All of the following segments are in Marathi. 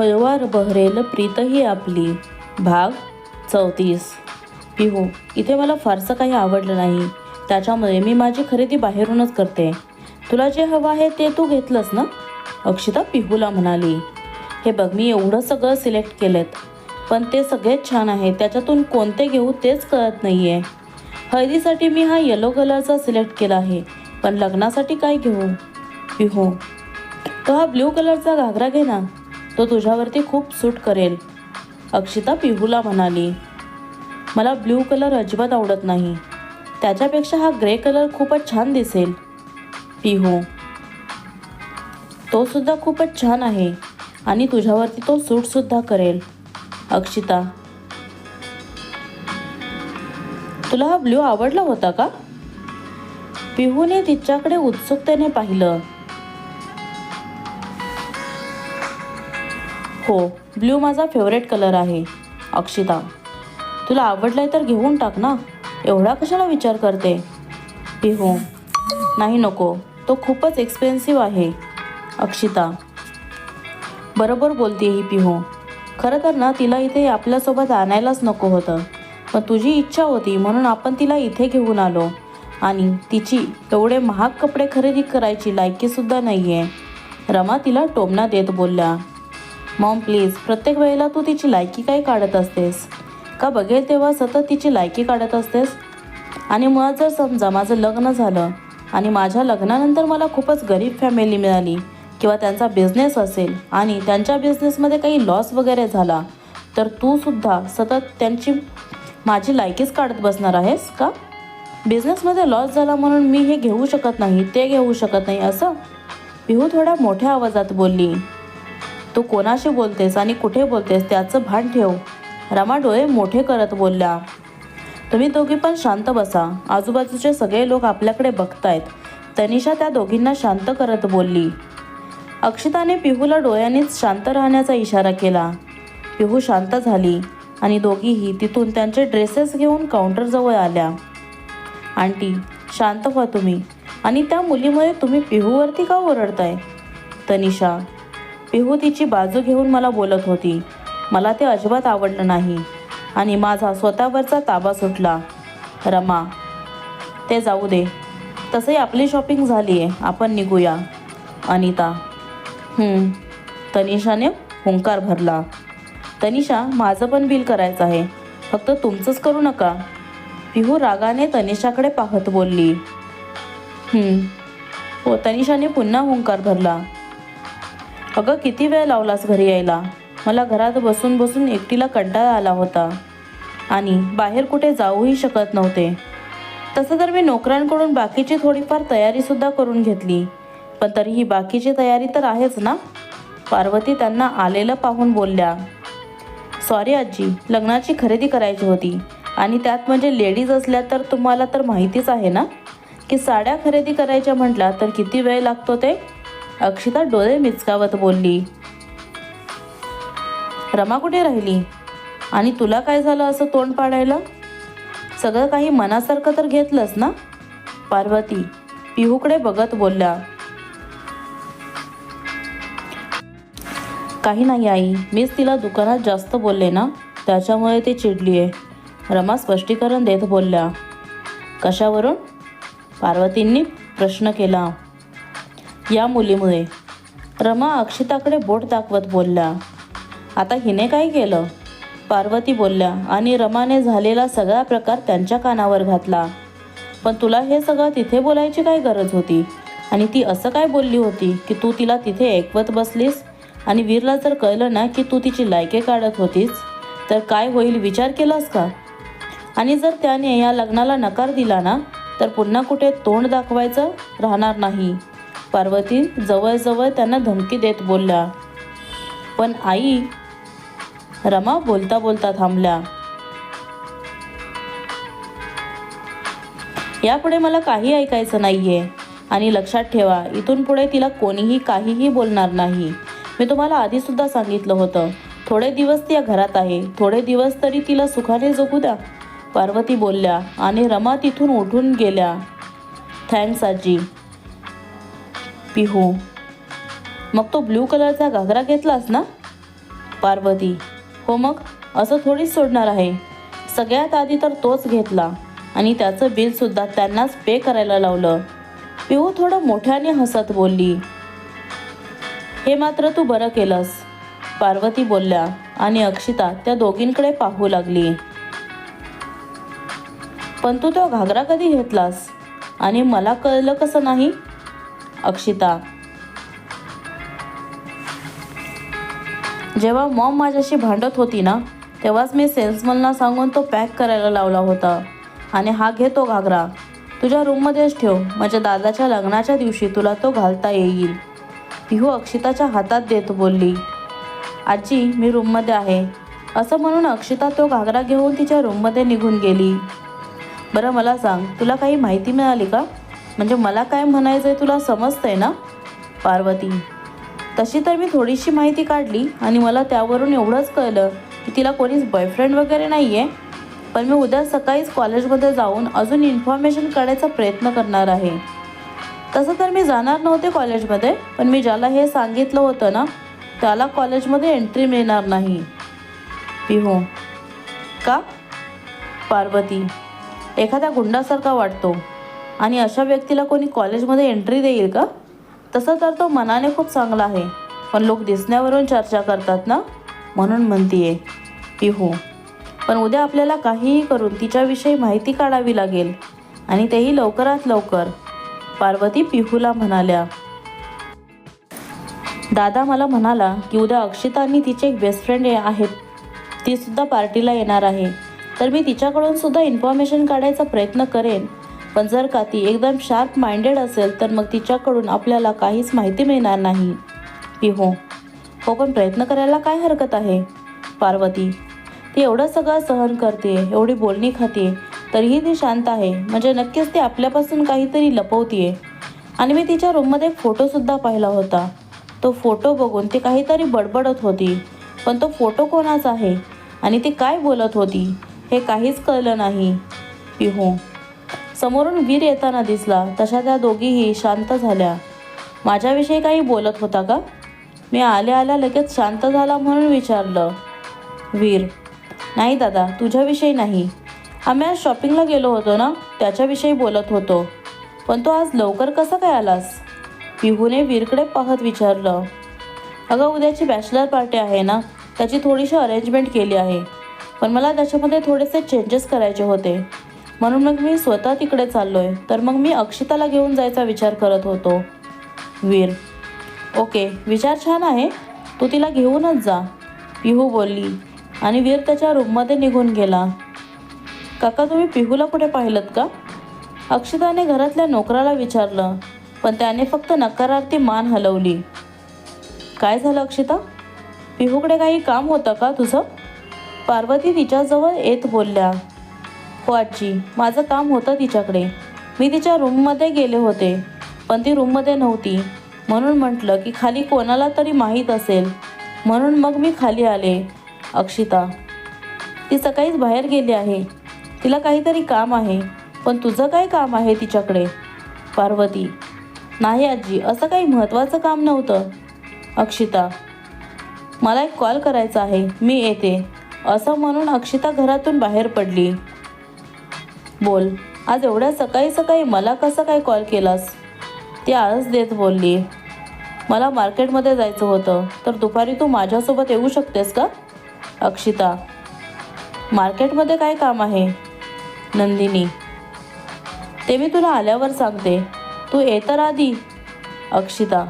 हळवार बहरेल प्रीतही आपली. भाग चौतीस. पिहू इथे मला फारसं काही आवडलं नाही. त्याच्यामुळे मी माझी खरेदी बाहेरूनच करते. तुला जे हवं आहे ते तू घेतलंस ना? अक्षिता पिहूला म्हणाली. हे बघ मी एवढं सगळं सिलेक्ट केलेत. पण ते सगळेच छान आहे त्याच्यातून कोणते घेऊ तेच कळत नाही आहे हळदीसाठी मी हा येलो कलरचा सिलेक्ट केला आहे पण लग्नासाठी काय घेऊ? पिहू तो हा ब्ल्यू कलरचा घागरा घे ना. तो तुझ्यावरती खूप सूट करेल. अक्षिता पिहूला म्हणाली मला ब्ल्यू कलर अजिबात आवडत नाही. त्याच्यापेक्षा हा ग्रे कलर खूपच छान दिसेल. पिहू तो सुद्धा खूपच छान आहे आणि तुझ्यावरती तो सूटसुद्धा करेल. अक्षिता तुला हा ब्ल्यू आवडला होता का? पिहूने तिच्याकडे उत्सुकतेने पाहिलं. हो ब्ल्यू माझा फेवरेट कलर आहे. अक्षिता तुला आवडलाय तर घेऊन टाक ना. एवढा कशाला विचार करते? पिहू नाही नको तो खूपच एक्सपेन्सिव्ह आहे. अक्षिता बरोबर बोलते ही पिहू. खरं तर ना तिला इथे आपल्यासोबत आणायलाच नको होतं. पण तुझी इच्छा होती म्हणून आपण तिला इथे घेऊन आलो. आणि तिची एवढे महाग कपडे खरेदी करायची लायकीसुद्धा नाही आहे रमा तिला टोमणा देत बोलल्या. मॉम प्लीज प्रत्येक वेळेला तू तिची लायकी काय काढत असतेस? का बघेल तेव्हा सतत तिची लायकी काढत असतेस? आणि मुळात जर समजा माझं लग्न झालं आणि माझ्या लग्नानंतर मला खूपच गरीब फॅमिली मिळाली किंवा त्यांचा बिझनेस असेल आणि त्यांच्या बिझनेसमध्ये काही लॉस वगैरे झाला तर तू सुद्धा सतत त्यांची माझी लायकीच काढत बसणार आहेस का? बिझनेसमध्ये लॉस झाला म्हणून मी हे घेऊ शकत नाही ते घेऊ शकत नाही असं? पिहू थोड्या मोठ्या आवाजात बोलली. तू कोणाशी बोलतेस आणि कुठे बोलतेस त्याचं भान ठेव. रमा डोळे मोठे करत बोलल्या तुम्ही दोघी पण शांत बसा. आजूबाजूचे सगळे लोक आपल्याकडे बघतायत. तनिषा त्या दोघींना शांत करत बोलली. अक्षिताने पिहूला डोळ्यांनीच शांत राहण्याचा इशारा केला. पिहू शांत झाली आणि दोघीही तिथून त्यांचे ड्रेसेस घेऊन काउंटरजवळ आल्या. आंटी शांत व्हा तुम्ही आणि त्या मुलीमुळे तुम्ही पिहूवरती का ओरडताय? तनिषा पिहू तिची बाजू घेऊन मला बोलत होती. मला ते अजिबात आवडलं नाही. आणि माझा स्वतःवरचा ताबा सुटला. रमा ते जाऊ दे. तसंही आपली शॉपिंग झाली आहे आपण निघूया. अनिता. तनिषाने हुंकार भरला. तनिषा माझं पण बिल करायचं आहे. फक्त तुमचंच करू नका. पिहू रागाने तनिषाकडे पाहत बोलली. हो तनिषाने पुन्हा हुंकार भरला. अगं किती वेळ लावलास घरी यायला? मला घरात बसून बसून एकटीला कंटाळा आला होता. आणि बाहेर कुठे जाऊही शकत नव्हते. तसं तर मी नोकरांकडून बाकीची थोडीफार तयारीसुद्धा करून घेतली. पण तरीही बाकीची तयारी तर आहेच ना? पार्वती त्यांना आलेलं पाहून बोलल्या. सॉरी आजी लग्नाची खरेदी करायची होती. आणि त्यात म्हणजे लेडीज असल्या तर तुम्हाला तर माहितीच आहे ना? की साड्या खरेदी करायच्या म्हटल्या तर किती वेळ लागतो ते? अक्षिता डोळे मिचकावत बोलली रमा कुठे राहिली? आणि तुला काय झालं असं तोंड पाडायला? सगळं काही मनासारखं तर घेतलंस ना? पार्वती पिहूकडे बघत बोलल्या काही नाही आई मीच तिला दुकानात जास्त बोलले ना त्याच्यामुळे ती चिडली आहे रमा स्पष्टीकरण देत बोलल्या कशावरून? पार्वतींनी प्रश्न केला या मुलीमुळे. रमा अक्षिताकडे बोट दाखवत बोलल्या आता हिने काय केलं? पार्वती बोलल्या आणि रमाने झालेला सगळा प्रकार त्यांच्या कानावर घातला. पण तुला हे सगळं तिथे बोलायची काय गरज होती? आणि ती असं काय बोलली होती की तू तिला तिथे ऐकवत बसलीस? आणि वीरला जर कळलं ना की तू तिची लायके काढत होतीस तर काय होईल विचार केलास का? आणि जर त्याने या लग्नाला नकार दिला ना तर पुन्हा कुठे तोंड दाखवायचं राहणार नाही. पार्वती जवळजवळ त्यांना धमकी देत बोलल्या पण आई रमा बोलता बोलता थांबल्या. यापुढे मला काही ऐकायचं नाहीये आणि लक्षात ठेवा इथून पुढे तिला कोणीही काहीही बोलणार नाही. मी तुम्हाला आधीसुद्धा सांगितलं होतं थोडे दिवस ती या घरात आहे थोडे दिवस तरी तिला सुखाने जगू द्या पार्वती बोलल्या आणि रमा तिथून उठून गेल्या. थँक्स आजी. पिहू हो. मग तो ब्ल्यू कलरचा घागरा घेतलास ना? पार्वती. हो मग असं थोडीच सोडणार आहे. सगळ्यात आधी तर तोच घेतला. आणि त्याचं बिलसुद्धा त्यांनाच पे करायला लावलं. पिहू हो थोडं मोठ्याने हसत बोलली. हे मात्र तू बरं केलंस. पार्वती बोलल्या आणि अक्षिता त्या दोघींकडे पाहू लागली. पण तू तो घागरा कधी घेतलास? आणि मला कळलं कसं नाही? अक्षिता. जेव्हा मॉम माझ्याशी भांडत होती ना तेव्हाच मी सेल्समनला सांगून तो पॅक करायला लावला होता. आणि हा घे तो घागरा. तुझ्या रूममध्येच ठेव माझ्या दादाच्या लग्नाच्या दिवशी तुला तो घालता येईल. पिहू अक्षिताच्या हातात देत बोलली आजी मी रूममध्ये आहे. असं म्हणून अक्षिता तो घागरा घेऊन तिच्या रूममध्ये निघून गेली. बरं मला सांग तुला काही माहिती मिळाली का? म्हणजे मला काय म्हणायचं आहे तुला समजतंय ना पार्वती? तशी तर मी थोडीशी माहिती काढली आणि मला त्यावरून एवढंच कळलं की तिला कोणीच बॉयफ्रेंड वगैरे नाही आहे पण मी उद्या सकाळीच कॉलेजमध्ये जाऊन अजून इन्फॉर्मेशन काढायचा प्रयत्न करणार आहे. तसं तर मी जाणार नव्हते कॉलेजमध्ये पण मी ज्याला हे सांगितलं होतं ना त्याला कॉलेजमध्ये एंट्री मिळणार नाही. पिहू. का? पार्वती. एखाद्या गुंडासारखा वाटतो. आणि अशा व्यक्तीला कोणी कॉलेजमध्ये एंट्री देईल का? तसं तर तो मनाने खूप चांगला आहे. पण लोक दिसण्यावरून चर्चा करतात ना? म्हणून म्हणतीये पिहू पण उद्या आपल्याला काहीही करून तिच्याविषयी माहिती काढावी लागेल. आणि तेही लवकरात लवकर. पार्वती पिहूला म्हणाल्या दादा मला म्हणाला की उद्या अक्षिता आणि तिचे एक बेस्ट फ्रेंड आहेत. ती सुद्धा पार्टीला येणार आहे. तर मी तिच्याकडून सुद्धा इन्फॉर्मेशन काढायचा प्रयत्न करेन. पण जर का ती एकदम शार्प माइंडेड असेल तर मग तिच्याकडून आपल्याला काहीच माहिती मिळणार नाही. पिहो हो पण प्रयत्न करायला काय हरकत आहे? पार्वती ती एवढं सगळं सहन करते एवढी बोलणी खाते तरीही ती शांत आहे. म्हणजे नक्कीच ती आपल्यापासून काहीतरी लपवतीये. आणि मी तिच्या रूममध्ये एक फोटोसुद्धा पाहिला होता. तो फोटो बघून ती काहीतरी बडबडत होती. पण तो फोटो कोणाचा आहे? आणि ती काय बोलत होती? हे काहीच कळलं नाही. पिहू समोरून वीर येताना दिसला तशा त्या दोघीही शांत झाल्या. माझ्याविषयी काही बोलत होता का? मी आल्या आल्या लगेच शांत झाला म्हणून विचारलं. वीर नाही दादा तुझ्याविषयी नाही. आम्ही आज शॉपिंगला गेलो होतो ना त्याच्याविषयी बोलत होतो. पण तो आज लवकर कसा काय आलास? पिहूने वीरकडे पाहत विचारलं. अगं उद्याची बॅचलर पार्टी आहे ना त्याची थोडीशी अरेंजमेंट केली आहे. पण मला त्याच्यामध्ये थोडेसे चेंजेस करायचे होते. म्हणून मग मी स्वतः तिकडे चाललो आहे तर मग मी अक्षिताला घेऊन जायचा विचार करत होतो. वीर. ओके विचार छान आहे. तू तिला घेऊनच जा. पिहू बोलली. आणि वीर त्याच्या रूममध्ये निघून गेला. काका तुम्ही पिहूला कुठे पाहिलं का? अक्षिताने घरातल्या नोकराला विचारलं पण त्याने फक्त नकारार्थी मान हलवली. काय झालं अक्षिता? पिहूकडे काही काम होतं का तुझं? पार्वती तिच्याजवळ येत बोलल्या. हो आजी. माझं काम होतं तिच्याकडे. मी तिच्या रूममध्ये गेले होते पण ती रूममध्ये नव्हती. म्हणून म्हटलं की खाली कोणाला तरी माहीत असेल. म्हणून मग मी खाली आले. अक्षिता ती सकाळीच बाहेर गेली आहे. तिला काहीतरी काम आहे पण तुझं काय काम आहे तिच्याकडे? पार्वती नाही आजी. असं काही महत्त्वाचं काम नव्हतं. अक्षिता मला एक कॉल करायचा आहे. मी येते. असं म्हणून अक्षिता घरातून बाहेर पडली. बोल. आज एवढ्या सकाळी सकाळी मला कसं काय कॉल केलास? ती आळस देत बोलली. मला मार्केटमध्ये जायचं होतं तर दुपारी तू माझ्यासोबत येऊ शकतेस का? अक्षिता मार्केटमध्ये काय काम आहे? नंदिनी ते मी तुला आल्यावर सांगते. तू ये तर आधी. अक्षिता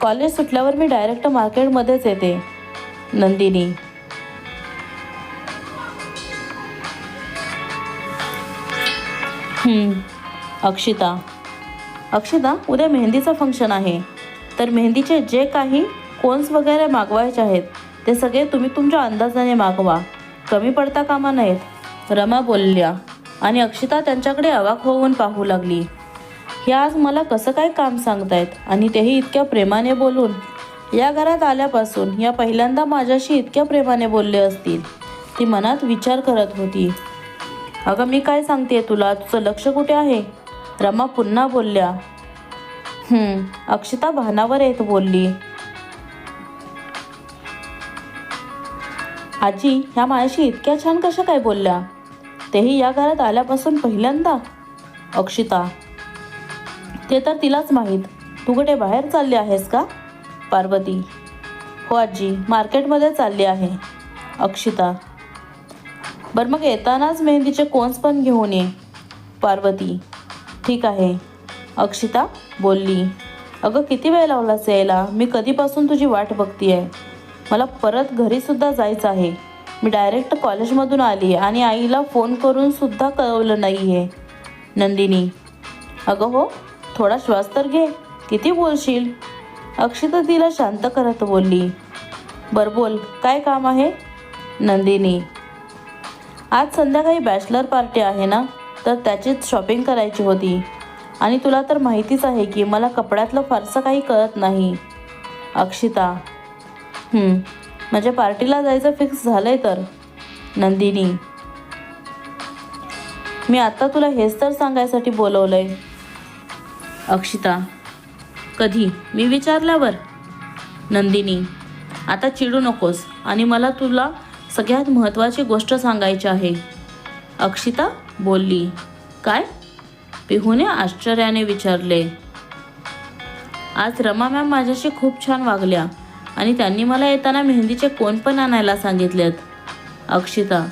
कॉलेज सुटल्यावर मी डायरेक्ट मार्केटमध्येच येते. नंदिनी अक्षिता. अक्षिता उद्या मेहंदीचं फंक्शन आहे. तर मेहंदीचे जे काही कोन्स वगैरे मागवायचे आहेत ते सगळे तुम्ही तुमच्या अंदाजाने मागवा. कमी पडता कामा नाहीत रमा बोलल्या. आणि अक्षिता त्यांच्याकडे अवाक होऊन पाहू लागली. हे आज मला कसं काय काम सांगतायत? आणि तेही इतक्या प्रेमाने बोलून. या घरात आल्यापासून या पहिल्यांदा माझ्याशी इतक्या प्रेमाने बोलले असतील. ती मनात विचार करत होती. अगं मी काय सांगते तुला? तुझं लक्ष कुठे आहे? रमा पुन्हा बोलल्या. "हं," अक्षिता भानावर येत बोलली. आजी ह्या माझ्याशी इतक्या छान कशा काय बोलल्या? तेही या घरात आल्यापासून पहिल्यांदा? अक्षिता ते तर तिलाच माहीत. तू कुठे बाहेर चालली आहेस का? पार्वती हो आजी मार्केटमध्ये चालली आहे. अक्षिता बरं मग येतानाच मेहंदीचे कोन्स पण घेऊन ये पार्वती. ठीक आहे. अक्षिता बोलली. अगं किती वेळ लावलास यायला? मी कधीपासून तुझी वाट बघतीये? मला परत घरीसुद्धा जायचं आहे. मी डायरेक्ट कॉलेजमधून आली आणि आईला फोन करून सुद्धा कळवलं नाही आहे नंदिनी. अगं हो थोडा श्वास तर घे. किती बोलशील? अक्षिता तिला शांत करत बोलली. बरं बोल. काय काम आहे? नंदिनी. आज संध्याकाळी बॅचलर पार्टी आहे ना? तर त्याचीच शॉपिंग करायची होती. आणि तुला तर माहितीच आहे की मला कपड्यातलं फारसं काही कळत नाही. अक्षिता. माझ्या म्हणजे पार्टीला जायचं फिक्स झालं आहे तर. नंदिनी. मी आत्ता तुला हेच तर सांगायसाठी बोलवलं आहे अक्षिता. कधी? मी विचारल्यावर. नंदिनी. आता चिडू नकोस. आणि मला तुला सगळ्यात महत्त्वाची गोष्ट सांगायची आहे. अक्षिता बोलली काय? पिहूने आश्चर्याने विचारले. आज रमा मॅम माझ्याशी खूप छान वागल्या आणि त्यांनी मला येताना मेहंदीचे कोण पण आणायला सांगितलेत. अक्षिता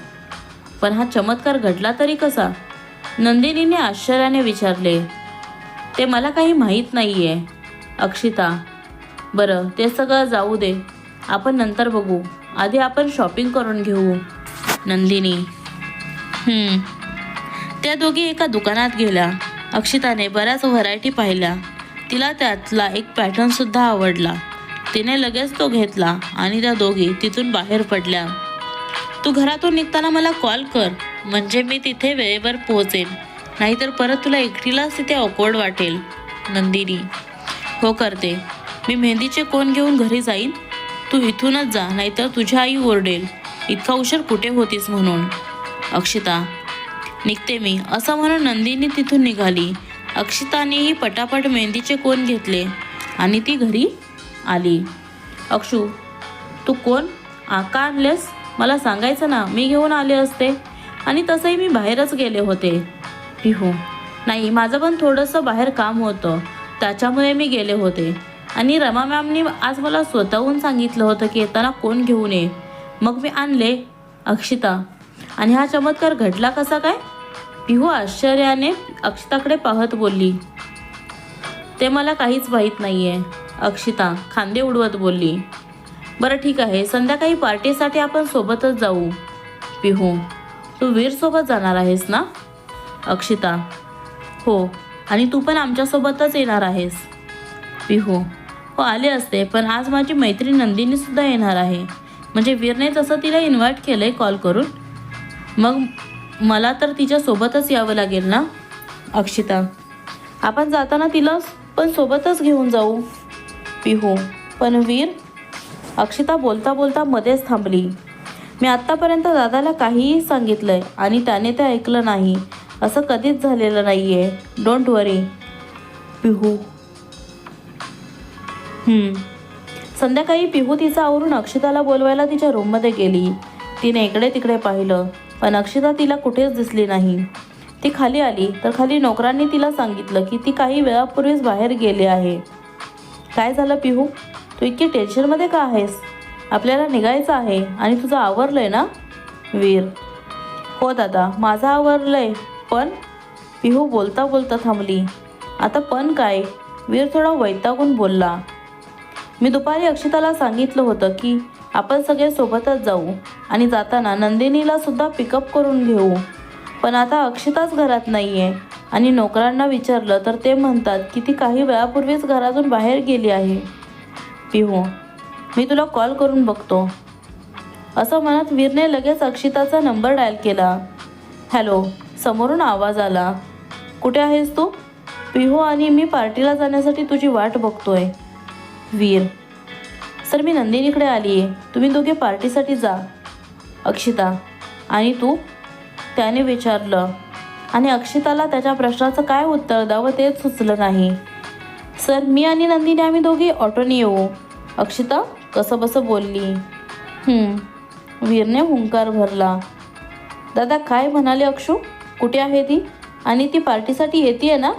पण हा चमत्कार घडला तरी कसा? नंदिनीने आश्चर्याने विचारले. ते मला काही माहीत नाही आहे अक्षिता बरं ते सगळं जाऊ दे. आपण नंतर बघू. आधी आपण शॉपिंग करून घेऊ नंदिनी. त्या दोघी एका दुकानात गेल्या. अक्षिताने बऱ्याच व्हरायटी पाहिल्या. तिला त्यातला एक पॅटर्नसुद्धा आवडला. तिने लगेच तो घेतला आणि त्या दोघी तिथून बाहेर पडल्या. तू घरातून निघताना मला कॉल कर. म्हणजे मी तिथे वेळेवर पोहोचेन. नाहीतर परत तुला एकटीलाच तिथे ऑकवर्ड वाटेल. नंदिनी. हो करते. मी मेहंदीचे कोण घेऊन घरी जाईन? तू इथूनच जा नाहीतर तुझी आई ओरडेल. इतका उशीर कुठे होतीस म्हणून? अक्षिता निघते मी. असं म्हणून नंदिनी तिथून निघाली. अक्षितानेही पटापट मेहंदीचे कोण घेतले? आणि ती घरी आली. अक्षू तू कोण? आका आणलेस? मला सांगायचं ना मी घेऊन आले असते. आणि तसंही मी बाहेरच गेले होते. पिहू नाही माझं पण थोडंसं बाहेर काम होतं. त्याच्यामुळे मी गेले होते. आणि रमा मॅमनी आज मला स्वतःहून सांगितलं होतं की येताना कोण घेऊन ये मग मी आणले अक्षिता. आणि हा चमत्कार घडला कसा काय? पिहू आश्चर्याने अक्षिताकडे पाहत बोलली. ते मला काहीच माहीत नाही आहे अक्षिता खांदे उडवत बोलली. बरं ठीक आहे संध्याकाळी पार्टीसाठी आपण सोबतच जाऊ. पिहू तू वीरसोबत जाणार आहेस ना? अक्षिता हो. आणि तू पण आमच्यासोबतच येणार आहेस. पिहू हो आले असते पण आज माझी मैत्रीण नंदिनीसुद्धा येणार आहे. म्हणजे वीरने तसं तिला इन्व्हाइट केलं आहे कॉल करून. मग मला तर तिच्यासोबतच यावं लागेल ना अक्षिता? आपण जाताना तिला पण सोबतच घेऊन जाऊ. पिहू पण वीर? अक्षिता बोलता बोलता मध्येच थांबली. मी आत्तापर्यंत दादाला काहीही सांगितलंय आणि त्याने ते ऐकलं नाही. असं कधीच झालेलं नाही आहे डोंट वरी पिहू संध्याकाळी पिहू तिचा आवरून अक्षिताला बोलवायला तिच्या रूममध्ये गेली. तिने इकडे तिकडे पाहिलं पण अक्षिता तिला कुठेच दिसली नाही. ती खाली आली तर खाली नोकरांनी तिला सांगितलं की ती काही वेळापूर्वीच बाहेर गेली आहे. काय झालं पिहू? तू इतकी टेन्शनमध्ये का आहेस? आपल्याला निघायचं आहे आणि तुझं आवरलंय ना? वीर. हो दादा माझं आवरलंय पण पिहू बोलता बोलता थांबली. आता पण काय? वीर थोडा वैतागून बोलला. मी दुपारी अक्षिताला सांगितलं होतं की आपण सगळे सोबतच जाऊ आणि जाताना नंदिनीला सुद्धा पिकअप करून घेऊ. पण आता अक्षिताच घरात नाही आहे आणि नोकरांना विचारलं तर ते म्हणतात की ती काही वेळापूर्वीच घरातून बाहेर गेली आहे. पिहू मी तुला कॉल करून बघतो. असं म्हणत वीरने लगेच अक्षिताचा नंबर डायल केला. हॅलो समोरून आवाज आला. कुठे आहेस तू? पिहू आणि मी पार्टीला जाण्यासाठी तुझी वाट बघतोय. वीर. सर मी नंदिनीकडे आली आहे तुम्ही दोघे पार्टीसाठी जा. अक्षिता आणि तू? त्याने विचारलं. आणि अक्षिताला त्याच्या प्रश्नाचं काय उत्तर द्यावं तेच सुचलं नाही. सर मी आणि नंदिनी आम्ही दोघी ऑटोने येऊ. अक्षिता कसं बसं बोलली वीरने हुंकार भरला. दादा काय म्हणाले अक्षू? कुठे आहे ती? आणि ती पार्टीसाठी येते ना?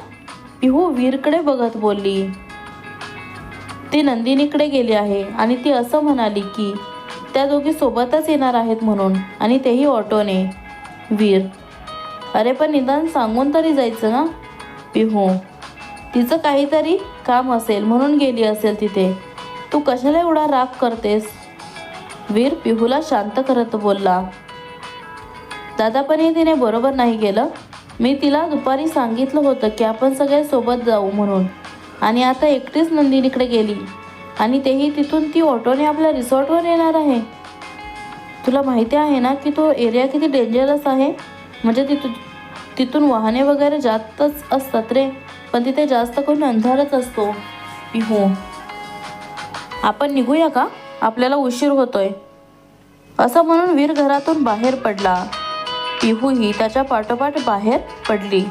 पिहू वीरकडे बघत बोलली. ती नंदिनीकडे गेली आहे आणि ती असं म्हणाली की त्या दोघी सोबतच येणार आहेत म्हणून आणि तेही ऑटोने. वीर. अरे पण निदान सांगून तरी जायचं ना? पिहू तिचं काहीतरी काम असेल म्हणून गेली असेल तिथे. तू कशाला एवढा राग करतेस? वीर पिहूला शांत करत बोलला. दादा पण हे तिने बरोबर नाही गेलं मी तिला दुपारी सांगितलं होतं की आपण सगळे सोबत जाऊ म्हणून. आणि आता एकटीच नंदिनीकडे गेली. आणि तेही तिथून ती ऑटोने आपल्या रिसॉर्टवर येणार आहे. तुला माहिती आहे ना की तो एरिया किती डेंजरस आहे? म्हणजे तिथून तिथून वाहने वगैरे जातच असतात रे. पण तिथे जास्त करून अंधारच असतो. पिहू आपण निघूया का? आपल्याला उशीर होतोय. असं म्हणून वीर घरातून बाहेर पडला. पिहूही त्याच्या पाठोपाठ बाहेर पडली.